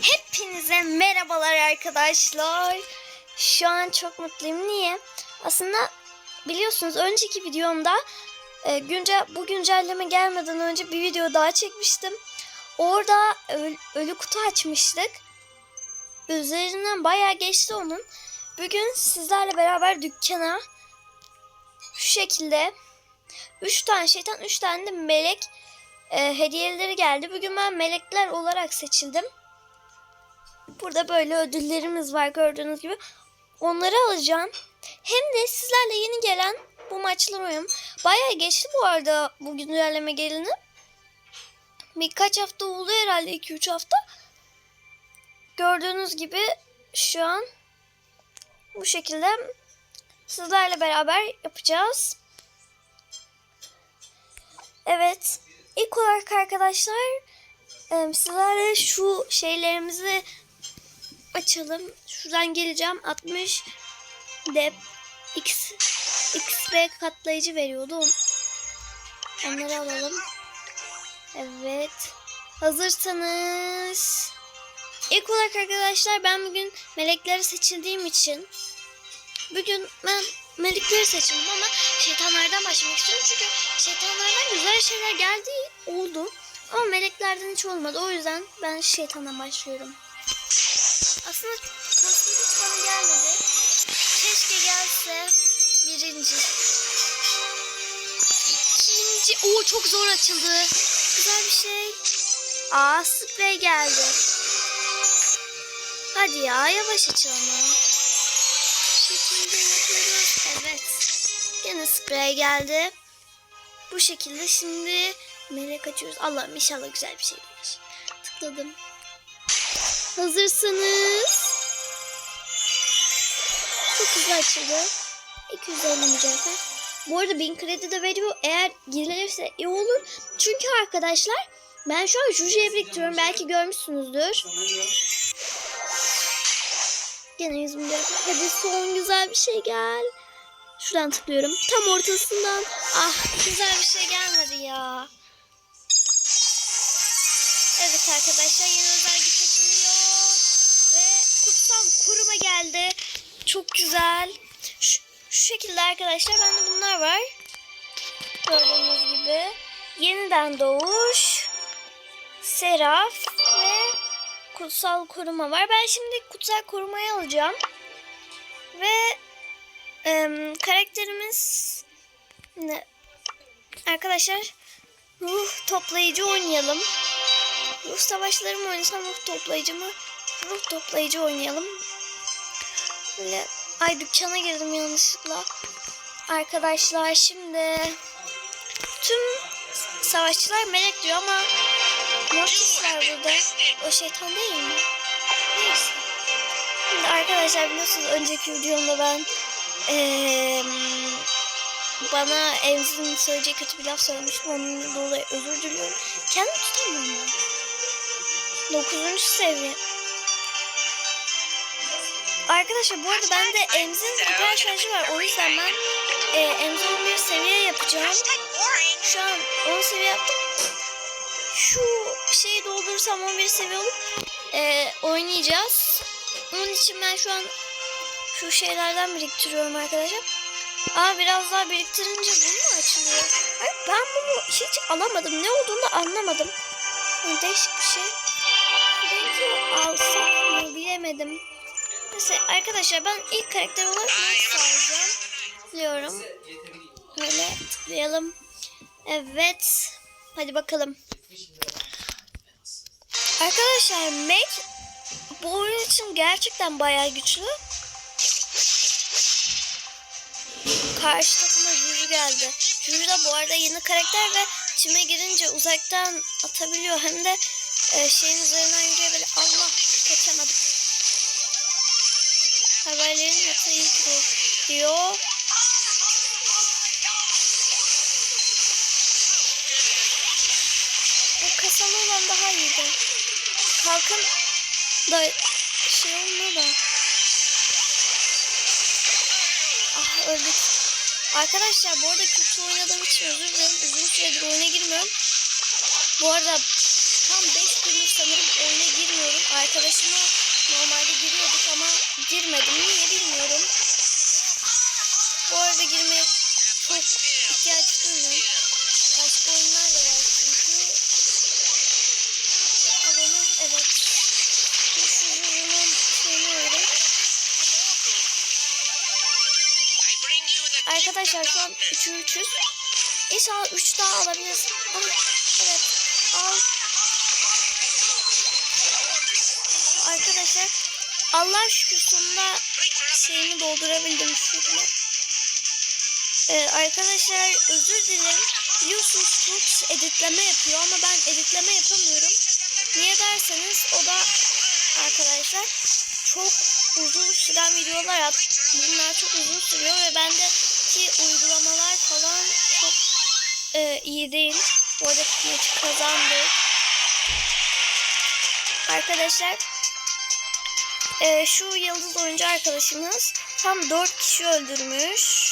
Hepinize merhabalar arkadaşlar. Şu an çok mutluyum. Niye? Aslında biliyorsunuz önceki videomda e, günce, bu güncelleme gelmeden önce bir video daha çekmiştim. Orada öl- ölü kutu açmıştık. Üzerinden bayağı geçti onun. Bugün sizlerle beraber dükkana şu şekilde 3 tane şeytan 3 tane de melek e, hediyeleri geldi. Bugün ben melekler olarak seçildim. Burada böyle ödüllerimiz var gördüğünüz gibi. Onları alacağım. Hem de sizlerle yeni gelen bu maçlar oyun. Bayağı geçti bu arada bu güncelleme gelini. Birkaç hafta oldu herhalde 2-3 hafta. Gördüğünüz gibi şu an bu şekilde sizlerle beraber yapacağız. Evet. İlk olarak arkadaşlar e, sizlerle şu şeylerimizi açalım. Şuradan geleceğim. 60 dep x xp katlayıcı veriyordu. On- Onları alalım. Evet. Hazırsanız İlk olarak arkadaşlar ben bugün melekleri seçildiğim için bugün ben melekleri seçildim ama şeytanlardan başlamak istiyorum çünkü şeytanlardan güzel şeyler geldi oldu ama meleklerden hiç olmadı o yüzden ben şeytandan başlıyorum. Aslında kostüm hiç bana gelmedi. Keşke gelse birinci. İkinci. Oo çok zor açıldı. Güzel bir şey. Aa sprey geldi. Hadi ya yavaş aç ama. Şekilde yapıyoruz. Evet. Yine sprey geldi. Bu şekilde şimdi melek açıyoruz. Allah'ım inşallah güzel bir şey gelir. Tıkladım. Hazırsınız. Çok hızlı açıldı. 250 mücevher. Bu arada 1000 kredi de veriyor. Eğer girilirse iyi olur. Çünkü arkadaşlar ben şu an Juju'ya biriktiriyorum. Belki görmüşsünüzdür. Gene 100 mücevher. Hadi son güzel bir şey gel. Şuradan tıklıyorum. Tam ortasından. Ah güzel bir şey gelmedi ya. Evet arkadaşlar yeni özel güç açılıyor. Kutsal kuruma geldi. Çok güzel. Şu, şu şekilde arkadaşlar bende bunlar var. Gördüğünüz gibi. Yeniden doğuş. Seraf ve kutsal koruma var. Ben şimdi kutsal korumayı alacağım. Ve em, karakterimiz ne? Arkadaşlar ruh toplayıcı oynayalım. Ruh savaşları mı oynasam ruh toplayıcı mı? Ruh toplayıcı oynayalım. Böyle ay dükkana girdim yanlışlıkla. Arkadaşlar şimdi tüm savaşçılar melek diyor ama Mortis burada. O şeytan değil mi? Neyse. Şimdi arkadaşlar biliyorsunuz önceki videomda ben eee, bana Emz'in söyleyeceği kötü bir laf söylemiştim. Onun dolayı özür diliyorum. Kendimi tutamıyorum ben. 9. seviye. Arkadaşlar bu arada bende Emz'in hiper şarjı var. O yüzden ben e, Emz 11 seviye yapacağım. Şu an 10 seviye yaptım. Şu şeyi doldurursam 11 seviye olur. E, oynayacağız. Onun için ben şu an şu şeylerden biriktiriyorum arkadaşlar. Aa biraz daha biriktirince bu mu açılıyor? Ay, ben bunu hiç alamadım. Ne olduğunu da anlamadım. Değişik bir şey. Belki alsak mı bilemedim. Neyse arkadaşlar ben ilk karakter olarak Max alacağım. Tıklıyorum. Böyle tıklayalım. Evet. Hadi bakalım. Arkadaşlar Mac bu oyun için gerçekten bayağı güçlü. Karşı takıma Juju geldi. Juju da bu arada yeni karakter ve çime girince uzaktan atabiliyor. Hem de e, şeyin üzerinden yürüyor böyle Allah kaçamadık. Haberlerin hatayı diyor. Bu kasalı olan daha iyiydi. Kalkın da şey olmuyor da. Ah öldük. Arkadaşlar bu arada kötü oynadığım için özür dilerim. Uzun süredir oyuna girmiyorum. Bu arada tam 5 gündür sanırım oyuna girmiyorum. arkadaşıma normalde giriyorduk ama girmedim. Niye bilmiyorum. Bu arada girmeye çok ihtiyaç duymuyorum. Başka oyunlar da var çünkü. Alanı evet. Bu şurunun şeyini öyle. Arkadaşlar şu an 3'ü 3'üz. İnşallah 3 daha alabiliriz. Ama evet al. Arkadaşlar Allah şükür sonunda şeyimi doldurabildim şu şekilde. Ee, arkadaşlar özür dilerim. Biliyorsunuz kişi editleme yapıyor ama ben editleme yapamıyorum. Niye derseniz o da arkadaşlar çok uzun süren videolar at. Bunlar çok uzun sürüyor ve bendeki uygulamalar falan çok e, iyi değil. Bu arada maçı kazandık. Arkadaşlar e, şu yıldız oyuncu arkadaşımız tam 4 kişi öldürmüş.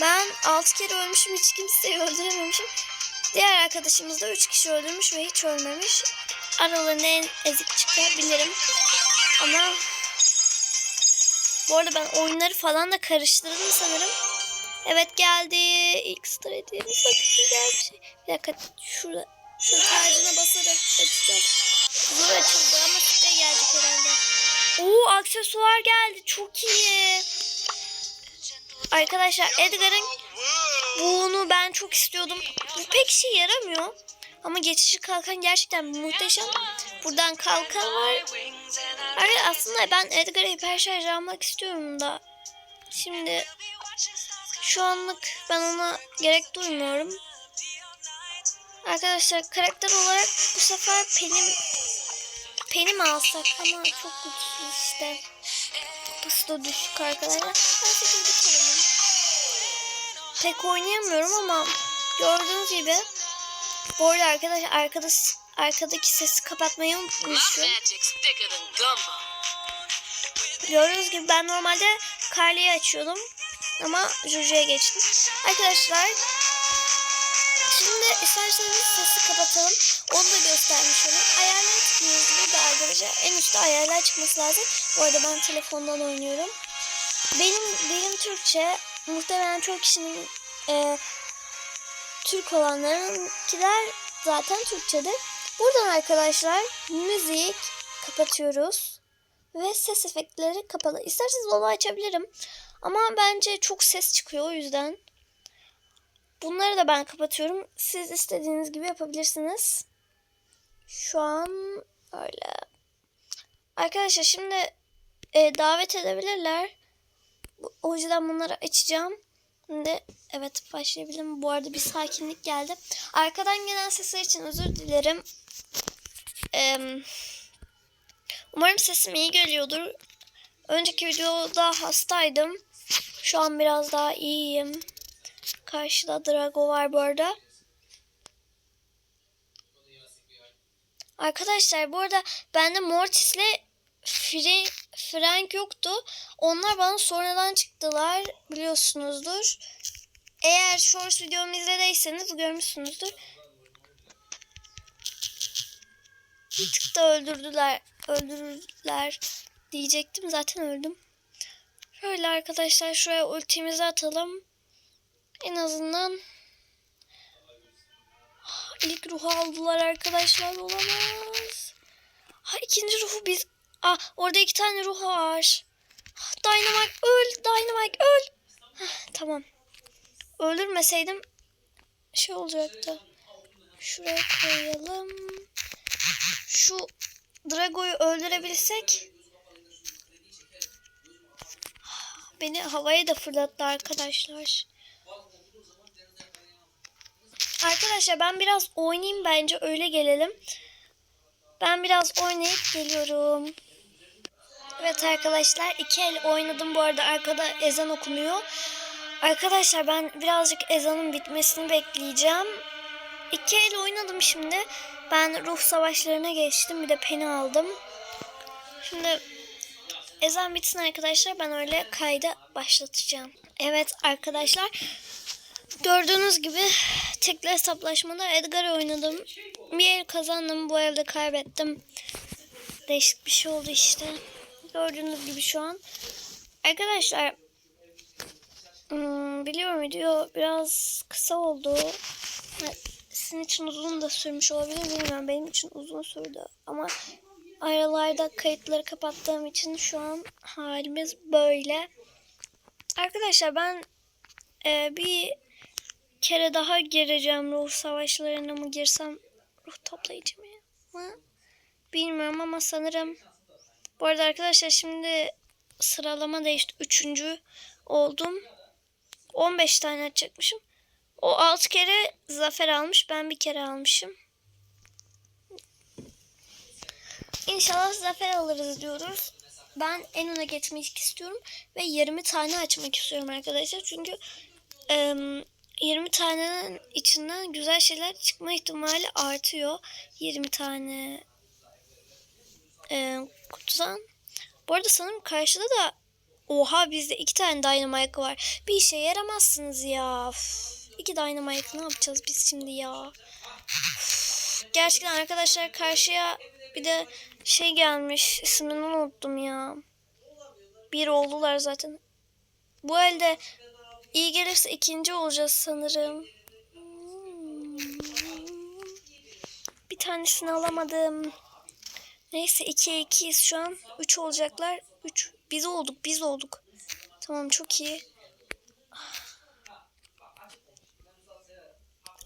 Ben 6 kere ölmüşüm hiç kimseyi öldürememişim. Diğer arkadaşımız da 3 kişi öldürmüş ve hiç ölmemiş. Aralarında en ezik çıkabilirim. Ama bu arada ben oyunları falan da karıştırdım sanırım. Evet geldi. İlk star hediyemiz çok güzel bir şey. Bir dakika şurada şu tacına basarak açacağım. Zor açıldı ama sprey gelecek herhalde. Oo aksesuar geldi. Çok iyi. Arkadaşlar Edgar'ın bunu ben çok istiyordum. Bu pek işe yaramıyor. Ama geçici kalkan gerçekten muhteşem. Buradan kalkan var. Abi aslında ben Edgar'a hiper şarj almak istiyorum da. Şimdi şu anlık ben ona gerek duymuyorum. Arkadaşlar karakter olarak bu sefer Penny Penny mi alsak ama çok güçsüz işte. Pısı da düşük arkadaşlar. Ben sekizinci kalayım. Pek oynayamıyorum ama gördüğünüz gibi bu arada arkadaşlar arkada, arkadaki sesi kapatmayı unutmuşum. Gördüğünüz gibi ben normalde Carly'yi açıyordum. Ama Jojo'ya geçtim. Arkadaşlar şimdi isterseniz sesi kapatalım. Onu da göstermiş olayım. Ayarlara tıklıyoruz burada arkadaşlar. En üstte ayarlar çıkması lazım. Bu arada ben telefondan oynuyorum. Benim benim Türkçe muhtemelen çok kişinin e, Türk olanlarınkiler zaten Türkçedir. Buradan arkadaşlar müzik kapatıyoruz. Ve ses efektleri kapalı. İsterseniz onu açabilirim. Ama bence çok ses çıkıyor o yüzden. Bunları da ben kapatıyorum. Siz istediğiniz gibi yapabilirsiniz. Şu an öyle. Arkadaşlar şimdi e, davet edebilirler. O yüzden bunları açacağım. Şimdi evet başlayabilirim. Bu arada bir sakinlik geldi. Arkadan gelen sesler için özür dilerim. Ee, umarım sesim iyi geliyordur. Önceki videoda hastaydım. Şu an biraz daha iyiyim. Karşıda Drago var bu arada. Arkadaşlar bu arada bende Mortis'le Frank, Frank yoktu. Onlar bana sonradan çıktılar. Biliyorsunuzdur. Eğer shorts videomu izlediyseniz görmüşsünüzdür. Bir tık da öldürdüler. Öldürürler diyecektim. Zaten öldüm. Şöyle arkadaşlar şuraya ultimizi atalım. En azından ilk ruhu aldılar arkadaşlar. Olamaz. Ha ikinci ruhu biz... Ah orada iki tane ruh var. Dynamite öl. Dynamite öl. Heh, tamam. Öldürmeseydim şey olacaktı. Şuraya koyalım. Şu Drago'yu öldürebilsek beni havaya da fırlattı arkadaşlar. Arkadaşlar ben biraz oynayayım bence öyle gelelim. Ben biraz oynayıp geliyorum. Evet arkadaşlar iki el oynadım bu arada arkada ezan okunuyor. Arkadaşlar ben birazcık ezanın bitmesini bekleyeceğim. İki el oynadım şimdi. Ben ruh savaşlarına geçtim. Bir de peni aldım. Şimdi ezan bitsin arkadaşlar. Ben öyle kayda başlatacağım. Evet arkadaşlar. Gördüğünüz gibi tekli hesaplaşmada Edgar oynadım. Bir el kazandım. Bu elde kaybettim. Değişik bir şey oldu işte. Gördüğünüz gibi şu an. Arkadaşlar hmm, biliyorum video biraz kısa oldu. Sizin için uzun da sürmüş olabilir bilmiyorum. Benim için uzun sürdü ama aralarda kayıtları kapattığım için şu an halimiz böyle. Arkadaşlar ben e, bir kere daha gireceğim ruh savaşlarına mı girsem ruh toplayıcı mı? Bilmiyorum ama sanırım bu arada arkadaşlar şimdi sıralama değişti. Üçüncü oldum. 15 tane açacakmışım. O 6 kere zafer almış. Ben bir kere almışım. İnşallah zafer alırız diyoruz. Ben en öne geçmek istiyorum. Ve 20 tane açmak istiyorum arkadaşlar. Çünkü em, 20 tanenin içinden güzel şeyler çıkma ihtimali artıyor. 20 tane e, kutudan. Bu arada sanırım karşıda da oha bizde iki tane dynamite var. Bir işe yaramazsınız ya. Üf, iki dynamite ne yapacağız biz şimdi ya? Gerçekten arkadaşlar karşıya bir de şey gelmiş. ismini unuttum ya. Bir oldular zaten. Bu elde iyi gelirse ikinci olacağız sanırım. Bir tanesini alamadım. Neyse 2'ye 2'yiz şu an. 3 olacaklar. 3. Biz olduk biz olduk. Tamam çok iyi.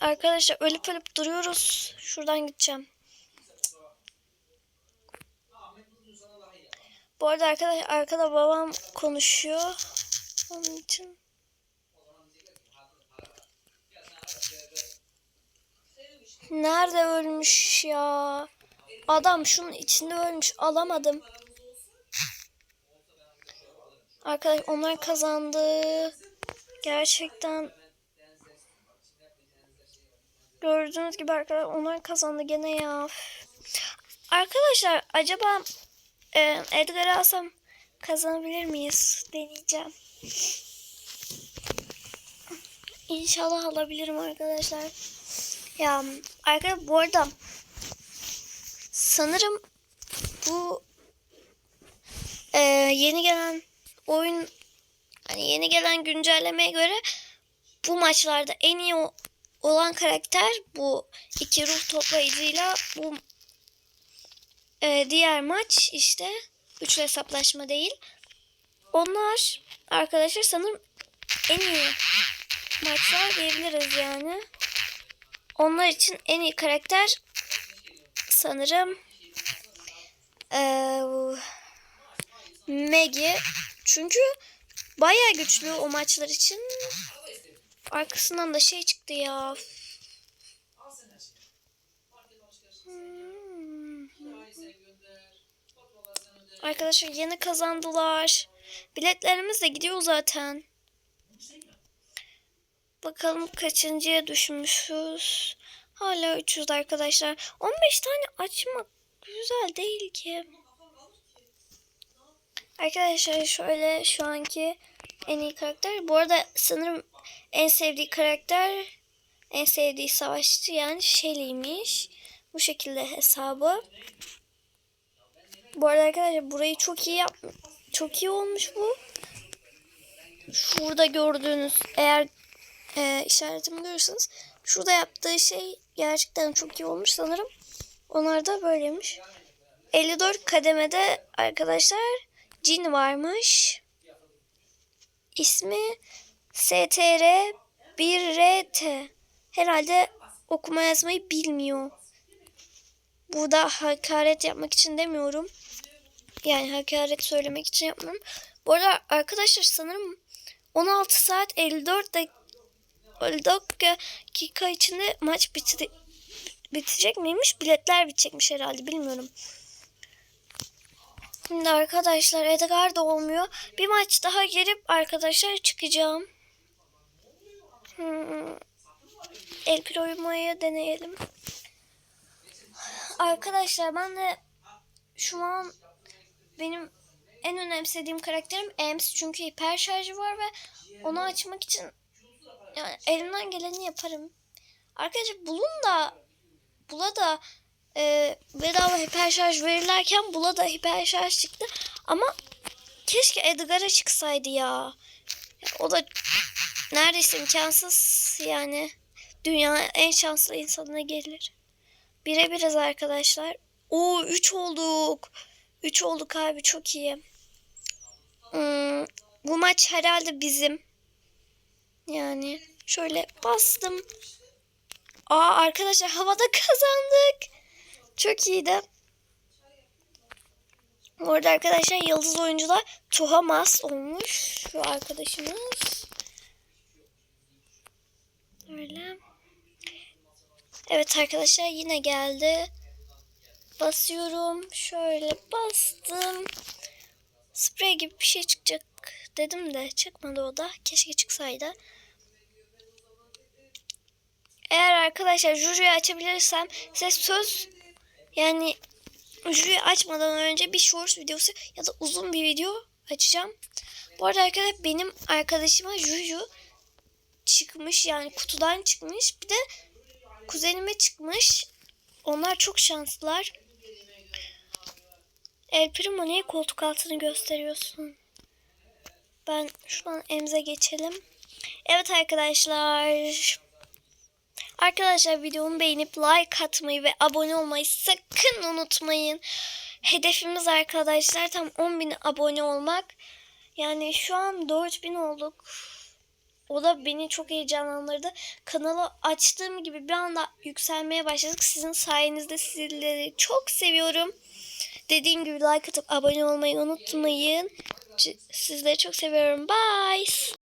Arkadaşlar ölüp ölüp duruyoruz. Şuradan gideceğim. Bu arada arkadaş arkada babam konuşuyor. Onun için. Nerede ölmüş ya? Adam şunun içinde ölmüş. Alamadım. Arkadaş onlar kazandı. Gerçekten gördüğünüz gibi arkadaşlar onlar kazandı gene ya. Arkadaşlar acaba e, Edgar'ı alsam kazanabilir miyiz? Deneyeceğim. İnşallah alabilirim arkadaşlar. Ya arkadaşlar bu arada sanırım bu e, yeni gelen oyun hani yeni gelen güncellemeye göre bu maçlarda en iyi olan karakter bu iki ruh toplayıcıyla bu e, diğer maç işte üçlü hesaplaşma değil. Onlar arkadaşlar sanırım en iyi maçlar diyebiliriz yani. Onlar için en iyi karakter sanırım bu Maggie. Çünkü bayağı güçlü o maçlar için. Arkasından da şey çıktı ya. Arkadaşlar yeni kazandılar. Biletlerimiz de gidiyor zaten. Bakalım kaçıncıya düşmüşüz. Hala 300 arkadaşlar. 15 tane açmak güzel değil ki. Arkadaşlar şöyle şu anki en iyi karakter. Bu arada sanırım en sevdiği karakter en sevdiği savaşçı yani Shelly'miş. Bu şekilde hesabı. Bu arada arkadaşlar burayı çok iyi yap çok iyi olmuş bu. Şurada gördüğünüz eğer e, işaretimi görürsünüz. Şurada yaptığı şey gerçekten çok iyi olmuş sanırım. Onlar da böyleymiş. 54 kademede arkadaşlar cin varmış. İsmi STR 1RT. Herhalde okuma yazmayı bilmiyor. Burada hakaret yapmak için demiyorum. Yani hakaret söylemek için yapmıyorum. Bu arada arkadaşlar sanırım 16 saat 54 dakika 54 dakika içinde maç bitti, bitecek miymiş? Biletler bitecekmiş herhalde bilmiyorum. Şimdi arkadaşlar Edgar da olmuyor. Bir maç daha girip arkadaşlar çıkacağım. Hmm. El Primo'yu deneyelim. Arkadaşlar ben de şu an benim en önemsediğim karakterim Ems. Çünkü hiper şarjı var ve onu açmak için yani elimden geleni yaparım. Arkadaşlar bulun da bula da e, bedava hiper şarj verirlerken Bula da hiper şarj çıktı. Ama keşke Edgar'a çıksaydı ya. O da neredeyse imkansız yani. Dünyanın en şanslı insanına gelir. Bire biriz arkadaşlar. Oo 3 olduk. 3 olduk abi çok iyi. Hmm, bu maç herhalde bizim. Yani şöyle bastım. Aa arkadaşlar havada kazandık. Çok iyiydi. Bu arada arkadaşlar yıldız oyuncular Tuhamas olmuş. Şu arkadaşımız. Öyle. Evet arkadaşlar yine geldi. Basıyorum. Şöyle bastım. Sprey gibi bir şey çıkacak dedim de çıkmadı o da. Keşke çıksaydı. Eğer arkadaşlar Juju'yu açabilirsem size söz yani Juju'yu açmadan önce bir shorts videosu ya da uzun bir video açacağım. Bu arada arkadaşlar benim arkadaşıma Juju çıkmış yani kutudan çıkmış. Bir de kuzenime çıkmış. Onlar çok şanslılar. El Primo niye koltuk altını gösteriyorsun? Ben şu an emze geçelim. Evet arkadaşlar. Arkadaşlar videomu beğenip like atmayı ve abone olmayı sakın unutmayın. Hedefimiz arkadaşlar tam 10.000 abone olmak. Yani şu an 4000 olduk. O da beni çok heyecanlandırdı. Kanalı açtığım gibi bir anda yükselmeye başladık. Sizin sayenizde sizleri çok seviyorum. Dediğim gibi like atıp abone olmayı unutmayın. Sizleri çok seviyorum. Bye.